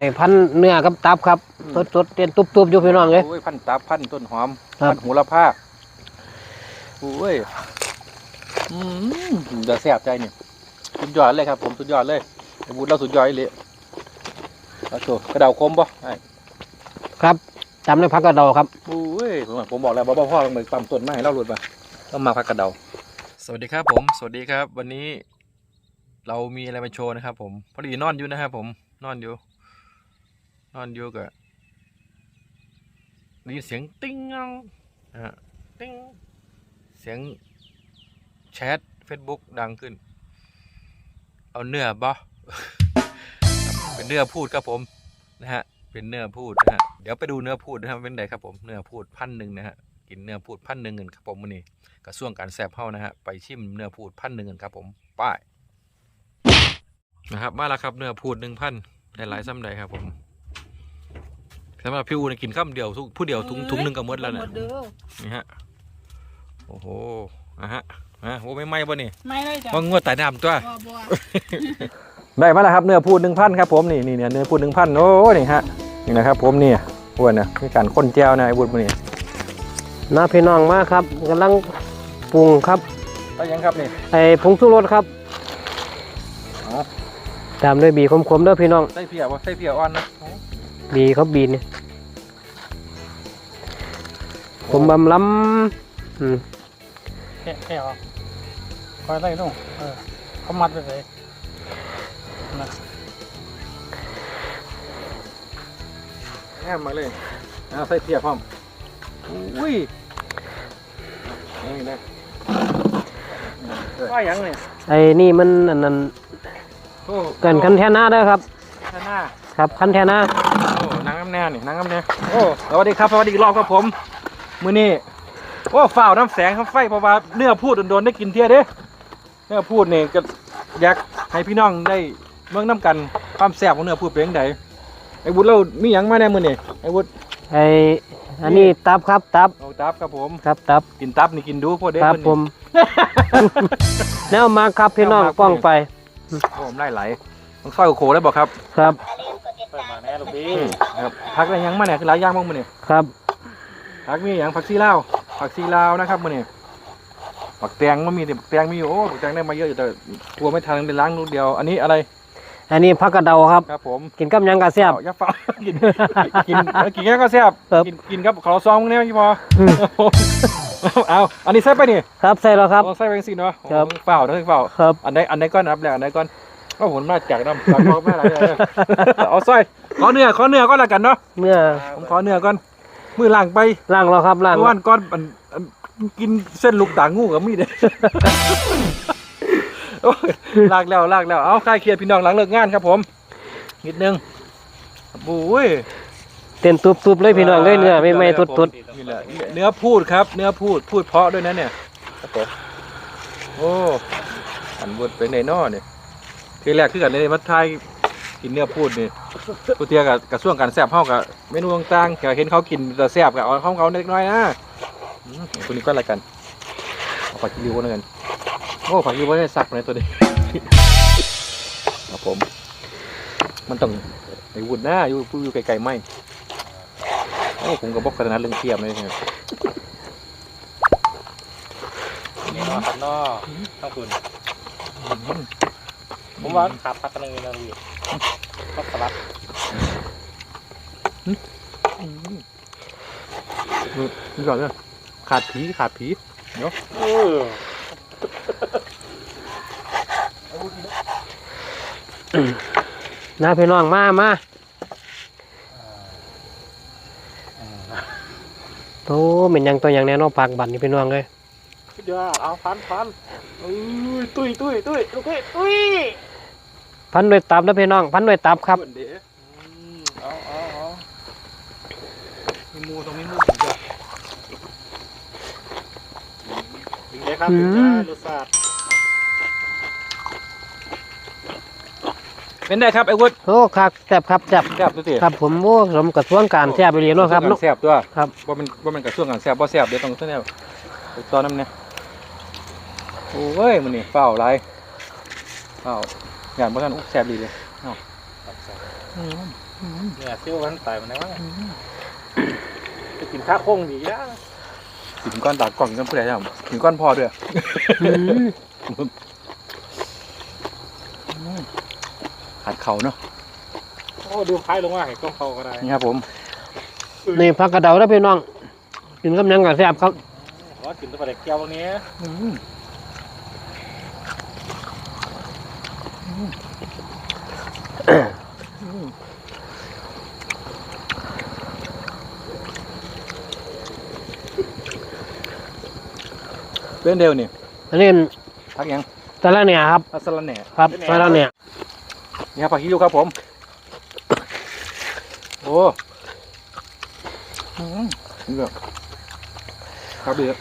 ไอ้พันเนื้อกับตับครับสดสดๆเตียนตุบๆอยู่พี่น้องเลย โอ้ยพันตับพันต้นหอมครับ พันหูละผ้าโอ้ยอืมเดี๋ยวแซ่บใจนี่สุดยอดเลยครับ ผมสุดยอดเลยไอ้บุญเราสุดยอดเลยเอาตัวกระเดาคมปะไอ้ครับจำได้พักกระเดาครับ โอ้ยผมบอกผมบอกแล้วบ่พ่อลงไปปั๊มต้นไม้ให้เราหลุดมาต้องมาพักกระเดา สวัสดีครับผม สวัสดีครับ วันนี้ เรามีอะไรมาโชว์นะครับ ผมพอดีนอนอยู่นะครับผมนอนอยู่ นอนอยู่กับได้ยินเสียงติ้งงังนะฮะติ้งเสียงแชท Facebook ดังขึ้น เอาเนื้อบ่เป็นเนื้อพูดครับผมนะฮะเป็นเนื้อพูดนะฮะเดี๋ยวไปดูเนื้อพูดนะครับเป็นไงครับผมเนื้อพูดพันหนึ่งนะฮะกินเนื้อพูดพันหนึ่งเงินครับผมวันนี้กระส่วงการแสบเฮ้านะฮะไปชิมเนื้อพูดพันหนึ่งเงินครับผมป้ายนะครับมาแล้วครับเนื้อพูดหนึ่งพันได้หลายซ้ำใดครับผมำหรับพี่อูเนี่ยกินข้ามเดียวทุกผู้เดียวถุงถุงหนึ่งก็หมดแล้วนะนี่ฮะโอ้โหอะฮะอะโอ้ไม่ไหม้ป่ะนี่ไม่เลยจ้ะว่างวดไต่น้ำตัวบัวบัวได้มาแล้วครับเนื้อพูดหนึ่งพันครับผมนี่นี่เนี่ยเนื้อพูดหนึ่งพันโอ้นี่ฮะนี่นะครับผมนี่อ้วนนะมีการข้นแจวนะไอ้บุญมันนี่น้าพี่น้องมาครับกำลังปรุงครับได้ยังครับนี่ไอ้ผงชูรสครับอ๋อตามด้วยบีขมๆเด้อพี่น้องใส่เพียวะใส่เพียวอ่อนนะ บีเขาบีนี่ผมบำล้ำอืมแค่แค่เอาคอยไล่ลงเออเขามัดไปเลยนะแง่มาเลยเอาใส่เพียวพร้อมอุ้ยนี่นะว่ายังเนี่ยไอ้นี่มันอันนั้นโอ้เกินคันแทนาเด้อครับ ข้างหน้า ครับคันแทนาโอ้นางน้ำ แน่นี่นางน้ำแน่โอ้สวัสดีครับสวัสดีอีกรอบครับผมมื้อนี้โอ้ฝ่าวน้ำแสงครับไฟเพราะว่าเนื้อพูดโดนๆได้กินเที่ยเด้เนื้อพูดนี่ก็อยากให้พี่น้องได้เมืองน้ำกันความแซ่บของเนื้อพูดเป็นยังไงไอ้วุฒิเรามีหยังมาแน่มื้อนี่ไอ้วุฒิไอ้อันนี้ตับครับตับเอาตับครับผมครับตับกินตับนี่กินดูพอเด้ครับมื้อผนี้มแนวมาครับพี่น้องแนวมา ป้องไป โอ้ผมไล่ไหลต้องซอยโคได้บอกครับ ครับไป มาแน่ลูกพี่ครับพักอะไรยังมาเนี่ยคือหลายอย่างบ้างมื้อนี่ครับผักมีอย่างผักซีลาวผักซีลาวนะครับมื้อนี้ผักแตงมันมีแต่ผักแตงมีอยู่โอ้ผักแตงได้มาเยอะอยู่แต่กลัวไม่ทันเป็นล้างนูกเดียว อันนี้อะไรอันนี้พักกระเดาครับ ครับผมกินกับหยังกะแซ่บเอาอย่าฟ้ากินกินกินแค่ก็แซ่บครับ กินกินกับข้าวซองเนี่ยพี่พอเอาอันนี้ใส่ไปนี่ครับใส่แล้วครับ เอาใส่ไปสิเนาะครับโอ้เปล่านะเปล่า ครับ อันไหนอันไหนก้อนอันดับแรกอันไหนก้อน ก็ผลมาจากน้ำจากพ่อแม่อะไรเลยเอาสร้อยขอเนื้อขอเนื้อก็แล้วกันเนาะเมื่อผมขอเนื้อก่อนมือล่างไปล่างแล้วครับล่างเมื่อวานก้อนมันมันกินเส้นลูกต่างงูกับมีดเลยโอ้ยลากแล้วลากแล้วเอาคลายเครียดพี่น้องหลังเลิกงานครับผมนิดนึงบุ้ยเต้นตุบๆเลยพี่น้องเลยเนื้อไม่ไม่ตุดนี่แหละเนื้อพูดครับ เนื้อพูดพูดเพราะด้วยนะเนี่ยครับผมโอ้อันบดเป็นในนอเนี่ย ทีแรกคือกันเลยมาทยกินเนื้อพูดนี่กูเตียกับกับส่วงการแซบเฮากับเมนูต่างๆก็เห็นเขากินแต่แซบกับเอาของเขาเล็กน้อยนะอืมตัวนี้ก็อะไรกันเอาผักกิริวนะกันโอ้ผักกิริวได้สักในตัวนี้ครับผม มันต้องไอ้วุ้นหน้าอยู่อยู่ไกลๆไม่โอ้ผมก็บอกขนาดเรื่องเทียมเลยครับนี่เนาะขันนอต้องคุณ ผมว่าขาดพักกันเลยนะพี่ต้องสลัดนี่ก่อนเลยขาดผีขาดผีเออๆนะพี่น้องมามาโตเป็นหยังตัวหยังแน่เนอนปากบันนี่พี่น้องเลยสุดยอดเอาพันพันเอ้ยตุ้ยตุ้ยตุ้ยลูกพี่ตุ้ย พันด้วยตับแล้วพี่น้อง พันด้วยตับครับเดี๋ยวอืมเอาเอาเอามีมูตรงนี้มูถึงจะถึงได้ครับอืถึงมได้รสชาติเป็นได้ครับไอ้วุฒิโอ้ครับแซ่บครับแซ่บแซ่บตัวเตี๋ยครับผมโอ้สมกับช่วงการแซ่บไปเรียนเนาะครับเนาะแซ่บตัวครับว่ามันว่ามันกระช่วงกันแซ่บว่าแซ่บเดี๋ยวต้องเท่านี้ตอนนั้นเนี่ยโอ้ยมันนี่เฝ้าไรเฝ้า อย่างเมื่อกันอุ๊ยแซ่บดีเลยเอ้าอืมเนี่ยซิ่วมันตายมันได้วะจะกินข้าวโค้งดีอะกินก้อนตากกล่องกันเพื่ออะไรครับกินก้อนพอด้วยอืมหัดเขาเนาะโอ้ดูพายลงมาเห็นกล้องเขาก็ได้นี่ครับผมนี่ผักกระเดาได้อพี่น้องกินกับหยังกับแซ่บครับว่ากินตัวปลาเด็กแก้ววันนี้ เป็นเดียวนี่อันนี้พักยังตะละเนี่ยครับพักสลันแหน่ครับตะละเนี่ยนี่ครับผักขี้ริ้วครับผม โอ้นี่แบบครับเดือ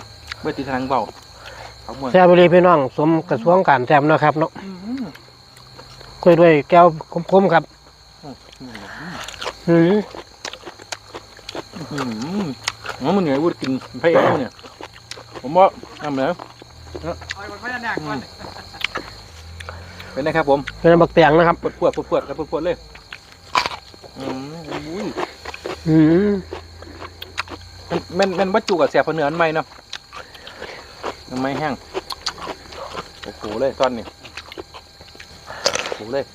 เมื่อตีทางเบาผักมวนแซ่บไปเลยพี่น้องสมกระทรวงการแซ่บเนาะครับเนาะ คุยด้วยแก้วคมๆครับอืมอืมอ๋อมันเหนื่อยวุ้กินไผ่เอ้เนี่ย ผมว่าทำแล้วเอาไปไม่ได้หนักก่อนเป็นไงครับผม เป็นบักเตียงนะครับปวดปวดปวดปวดแล้วปวดปวดเลยอืมอุ้ยอืมมันมันมันวัตจุกับเสียบเนื้ออันใหม่เนาะอันใหม่แห้งโอ้โหเลยตอนนี้ โอ้โหเลย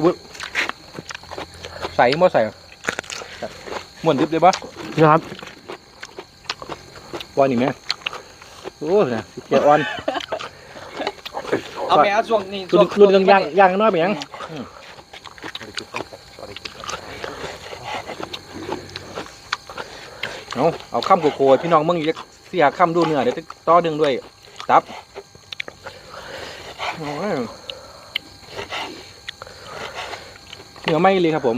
อุ้ยใส่บ่ใส่ม้วนดิบเลยปะนะครับวอนอีกไหมโอ้ยนะเกียร์อ่อน เอาไปเอาช่วงนี้รุ่นรุ่นเรื่องย่างย่างน้อยไปยังเอาเอาข้ามโกโก้พี่น้องมึงอยากเสียข้ามดูเนื้อเดี๋ยวจะต่อดึงด้วย ตับ โอ้ยเนื้อไหม่เลยครับผม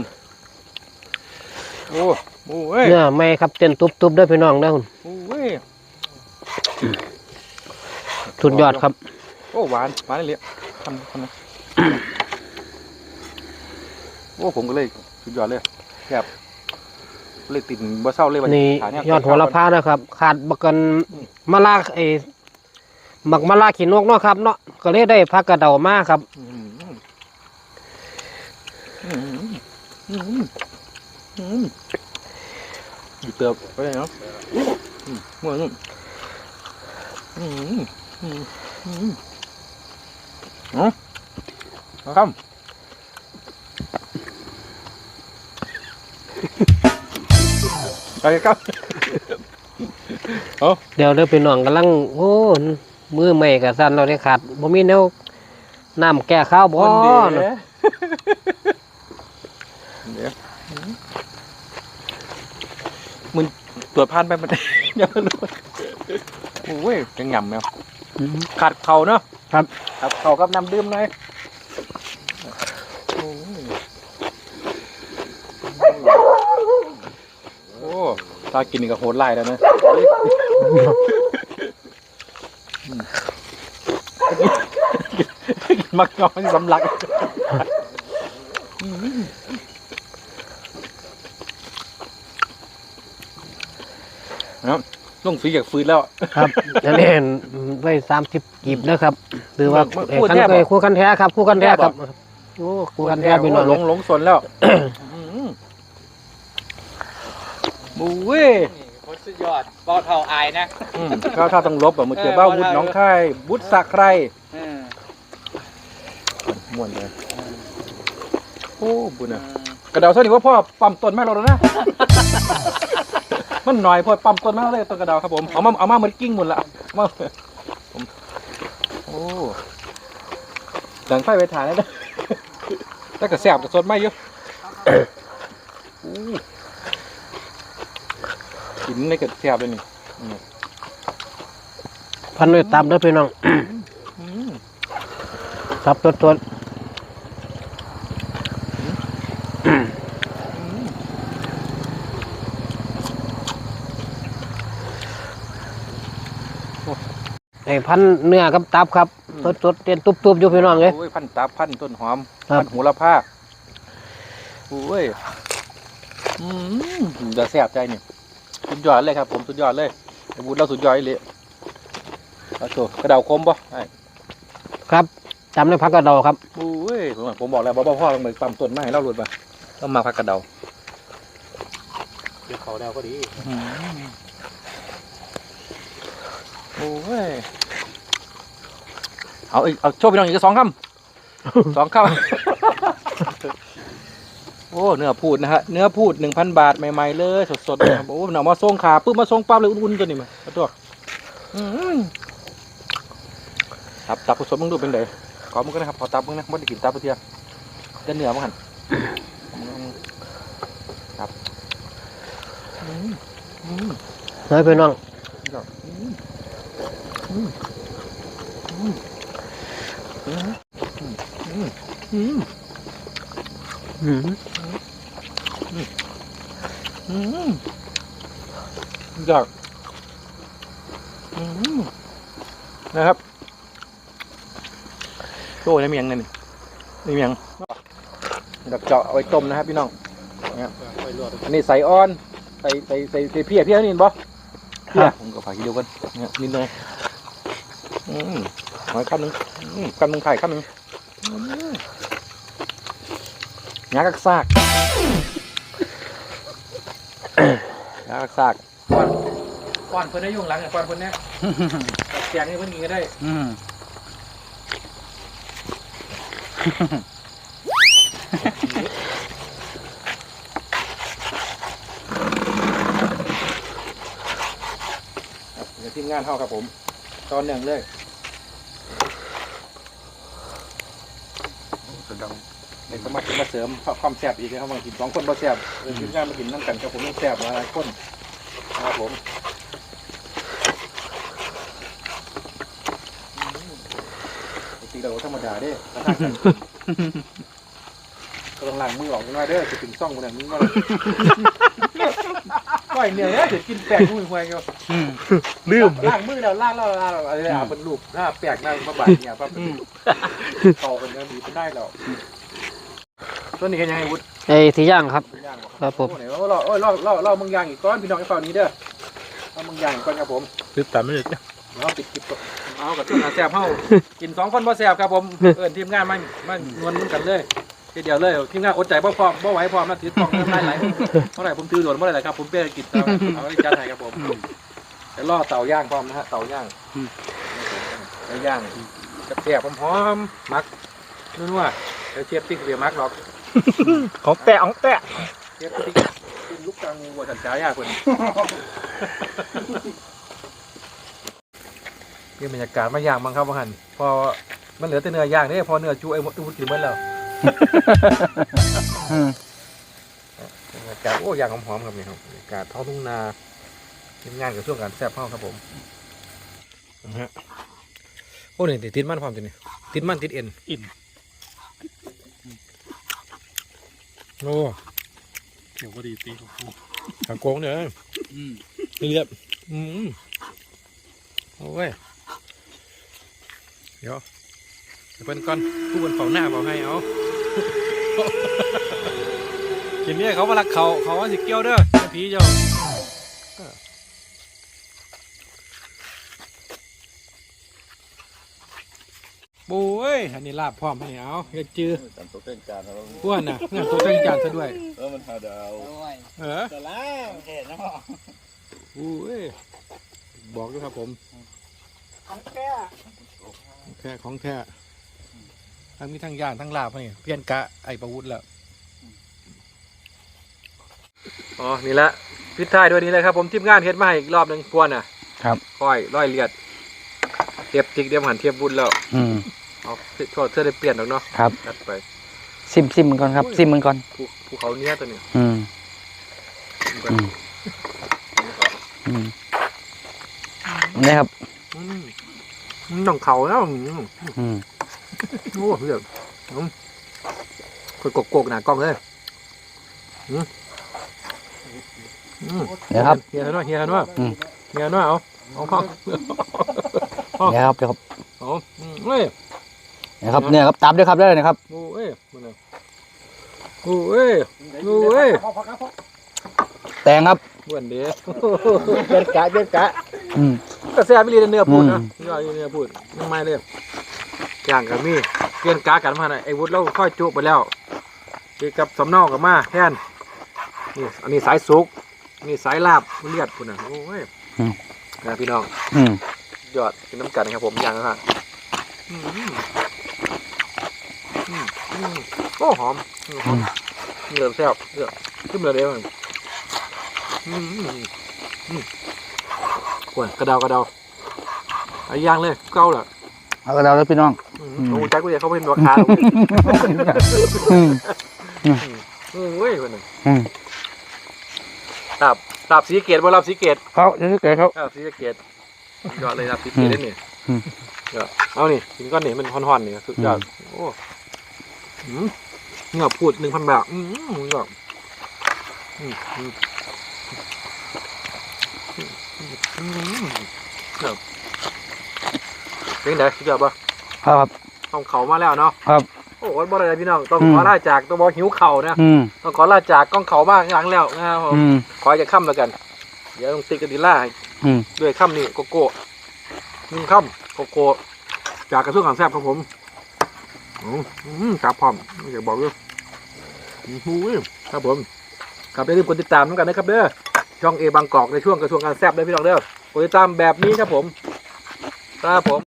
โอ้โอ้ยเนื้อไม่ครับเต้นตุบๆเด้อพี่น้องเด้อคุณโอ้ยสุดยอดครับ โอ้หวานหวานเลยทำทำนะโอ้ผมก็เลยสุดยอดเลยแบบเลยติดบ่เศร้าเลยวันนี่ขาเยอดหัวละพานะครับ ขาดบักกันมะลาไอ้ หมักมะลาขีนกเนาะครับเนาะก็เลยได้ผักกระเดามาครับอืมอืมอืมอืมอืมอยู่เติบไปเลยเนาะอืมเหมือนอืมอืมอืมเนาะเอาครับไปครับเดี๋ยวเด้อพี่น้องกำลังโอ้ มือใหม่กับสั่นเราได้ขาดบ่มีแนวน้ำแก้ข้าวบ่คนเดียวเนาะเดี๋ยวมึงตรวจผ่านไปมันยังไม่รู้โอ้ยยังหยำแมวอืมขาดเข่าเนาะครับขาดเข่ากับน้ำดื่มหน่อยโอ้ยโอ้ตากินนี่ก็โหดไล่แล้วนะอื มกินมักน้อยสำลักครับลุงฝีอยากฟื้นแล้ว ครับอันนี้ไว้สามสิบกีบนะครับหรือว่ามันเอ่อคู่คันแท้บ่เอ่อคู่กันแท้ครับ คู่กันแท้ครับโอ้คู่กันแท้พี่น้องหลงหลงสนแล้วบูเว้ยนี่โคตร สุดยอดเบาเท่าอายนะ อืมข้าวข้าวต้องลบแบบมือเกี่ยวเออ บ้าว่าวุฒเราน้องค่ายบุตรสักใครเออม่วนเลยโอ้บุญอะกระเดาเท่านี้ว่าพ่อปั๊มต้นแม่เราแล้วนะ มันหน่อยพ่อปั๊มต้นแม่เราเลยต้นกระเดาครับผมเอามาเอามาเหมือนกิ้งหมดละเอามาผมโอ้ดังไฟไปถ่ายแล้วนะแล้วก็แสบกับสดไม่เยอะ อู้กิ นในกระแสบเลยนี่พันด้วยตับเด้อพี่น้องอืมตับตัวตัวไอ้พันเนื้อกับตับครับสดสดๆเต้นตุบๆอยู่พี่น้องเลยโอ้ยพันตาพันต้นหอมครับพันหูละผ้าโอ้ยอืมเดี๋ยวแสบใจนี่ สุดยอดเลยครับ ผมสุดยอดเลยไอ้บุญเราสุดยอดเลยเอาโชว์กระเดาคมปะไอ้ครับจำด้วยพักกระเดาครับโอ้ยผมผมบอกแล้วบ่บ่พ่อต้องไปปั๊มต้นไม้ให้เราหลุดมาต้องมาพักกระเดาเดี๋ยวเขาแล้วก็ดีโอ้ยเอาอีกเอาโชว์พี่น้องอีกสองคำสองคำ โอ้เนื้อพูดนะฮะเนื้อพูดหนึ่งพันบาทใหม่ๆเลยสดๆนะครับโอ้หนอมาส่งขาปุ๊บมาส่งปั๊บเลยอุ่นๆตัวนี้มาเอาตัวอืมตับตับผสมมึงดูเป็นไงขอมึงก็นะครับขอตับมึงนะไม่ได้กินตับเพื่อเทียจะเหนือมั้งหันครับอืมอืมเฮ้ยพี่น้องอืมอืมอืมอืมอืม อืมอืมอืมอยากอืมนะครับโอ้ยน้ำเมียงนั่นนี่น้ำเมียงดักเจาะเอาไว้ต้มนะครับพี่น้องเนี่ยอันนี้ใส่อ้อน ใส่ใส่ใส่ใส่เพี้ยเพี้ยนี่เห็นปะเพี้ยผมก็ฝากทีเดียวกันเนี่ยนิดหน่อยอืมหอยคำหนึ่งอืมคำหนึ่งไข่คำหนึ่งอืมงากักซาก ยากซากก้อนก้อนเพิ่นได้อยุ่ข้างหลังอะก้อนเพิ่นเนี่ยกับแกงนี่เพิ่นกินก็ได้อืมครับเดี๋ยวทีมงานเข้าครับผม ตอนหนึ่งเลย เด็กสมัครมาเสริมความแซ่บอีกนะครับบางทีสองคนบ่แซ่บเออทีมงานมากินน้ำกันกับผมยังแซ่บหลายคนนะครับผมอืมปกติเราธรรมดาเด้กระทะกันก็ต้องล้างมือออกหน่อยเด้อจะถึงซ่องคนนั้นมึงก็ก้อยเหนื่อยแล้วจะกินแป้งมือหวยๆอยู่อืม ลืมล้างมือแล้วล้างแล้วล้างแล้วอะไรอะเป็นลูกหน้าแปลกหน้ามาบาดเนี่ยปั๊บโตกันเนี่ยดีเป็นได้แล้ว ตัวนี้กันยังไงวุฒิไอ้ที่ย่างครับ ย่างครับผม โอ้ไหนว่าเราโอ้ยเราเราเรามึงย่างอีกก้อนพี่น้องไอ้ฝั่งนี้เด้อเรามึงย่างอีกก้อนครับผมติดตามไม่ได้เราติดกิบกับเอากับตัวนาแซ่บเฮากินสองคนบ่แซ่บครับผมเอิ้นทีมงานมันมันนวลกันเลยทีเดียวเลยทีมงานอดใจบ่พร้อมบ่ไหวพร้อมนะถือกล่องน้ำลายไหลเท่าไหร่ผมถือโดนเมื่อไหร่ครับผมเป้กินเอาเอาไว้จัดให้ครับผมเดี๋ยวล่อเต่าย่างพร้อมนะฮะเต่าย่างเต่าย่างกับแซ่บๆหอมๆมัก นัวๆเดี๋ยวเชฟติ๊กเบียร์มักหรอกของแตะของแตะเชฟติ๊กเป็นลูกกลางงูสันจ้ายากคนเรื่องบรรยากาศมาย่างบ้างครับว่าหันพอมันเหลือแต่เนื้อย่างเนี่ยพอเนื้อจูไอ้หมดอุกินหมดแล้วอืมบรรยากาศโอ้ย่างหอมๆครับนี่ครับบรรยากาศท้องทุ่งนาทีมงานกับช่วงการแซ่บเข้าครับผมนะฮะโอ้นี่ติดมันพร้อมจังนี่ติดมันติดเอ็นอิ่ม โอ้เดี๋ยวพอดีตีของกูขาโกงเด้ออืมเรียบอืมโอ้ยเดี๋ยวเดี๋ยวเพิ่นก่อนผู้บนเฝ้าหน้าเฝ้าให้เอากินเนี่ยเขามาลักเขาเขาว่าสิเกี่ยวเด้อไอ้ผีเจ้า บูเอ้ยอันนี้ลาบพร้อมอันนี้เอาเฮ็ดจื้อจำตัวเต้นจานแล้วพวกน่ะงานตัวแต่งจานซะด้วยเออมันหาดาวเออแต่แล้วเห็นเนาะบูเอ้ยบอกด้วยครับผม ของแก่แค่ของแค่ทั้งมีทั้งย่างทั้งลาบนี่เพี้ยนกะไอประวุธแล้วอ๋อนี่ละพิดท้ายด้วยนี้เลยครับผมทีมงานเฮ็ดมาให้อีกรอบหนึ่งกวนอะครับก้อยร้อยเลียดเทียบติ๊กเดียมหันเทียบบุญแล้วอืมเอาโทษเธอได้เปลี่ยนหรอกเนาะครับนัดไปซิมซิมมันก่อนครับซิมมันก่อนภูภูเขาเนี้ยตัวนี้อืมอืมอืมนี่ครับอืมมันต้องเขาแล้วอืมอืมโอ้เรื่องอืมคนกกๆหนากล้องเลยอืมอืมเดี๋ยวครับเฮียหน่อยเฮียหน่อยอืมเฮียหน่อยเอาเอาเข้า เดี๋ยวครับเดี๋ยวครับเอาอืมเฮ้ยเดี๋ยวครับเนี่ยครับตับด้วยครับได้เลยนะครับโอ้เอ้ยมันน่ะโอ้เอ้ยโอ้เอ้ยแตงครับบ้วนเด้เป็นกะเป็นกะอืม กระแสไปเรียนเนื้อพูดนะอืม นี่ว่าอยู่เนื้อพูดยังไม่เลยอย่างกับมีเปลี่ยนกากันมาหน่อยไอ้วุฒิเราค่อยจุไปแล้วเกี่ยวกับสำเนากับมาแทนนี่อันนี้สายสุกนี่สายลาบเลือดคุณน่ะโอ้ยนะพี่น้องอืม ยอดกินน้ำกันครับผมอย่างนะฮะอืมอืมอืมโอ้หอมอืมหอมเหลือแซ่บเหลือขึ้นเลยเดี๋ยวมันอืมอืมอืมกวนกระเดากระเดาไอ้ย่างเลยเก้าเหรอเอากระดาษแล้วพี่น้องอืมอืมโอ้ใจกูอยากเข้าไปเป็นราคาอืมอืมเว้ยคนหนึ่งอืมลาบลาบสีเกตบ่ลาบสีเกตเขาเดี๋ยวจะเกิดเขาลาบสีเกต ยอดเลยลาบสีเกตได้เนี่ยอืมเดี๋ยวเอานี่กินก้อนนี่มันห่อนๆนี่สุดยอดโอ้อืมเงาพูดหนึ่งพันบาทอืมเงาอืมอืมอืมอืมครับเป็นไงสุดยอดปะครับต้องเขามาแล้วเนาะครับโอ้วันบ่ได้เลยพี่น้องต้องอืมขอลาจากต้องบอกหิวเข่านะอืมต้องขอลาจากกล้องเขามากหลังแล้วนะครับผมอืมขอจะค่ำแล้วกัน เดี๋ยวต้องติดกันดีล่าให้ อืม ด้วยค่ำนี่โกโก้หนึ่งค่ำโกโก้จากกระทรวงการแซ่บครับผมอืมอืมครับพร้อมไม่อยากบอกด้วยหูยครับผมครับอย่าลืมกดติดตามน้ำกันนะครับเด้อช่องเอบางกอกในช่วงกระทรวงการแซ่บเลยพี่น้องเด้อกดติดตามแบบนี้ครับผมครับผม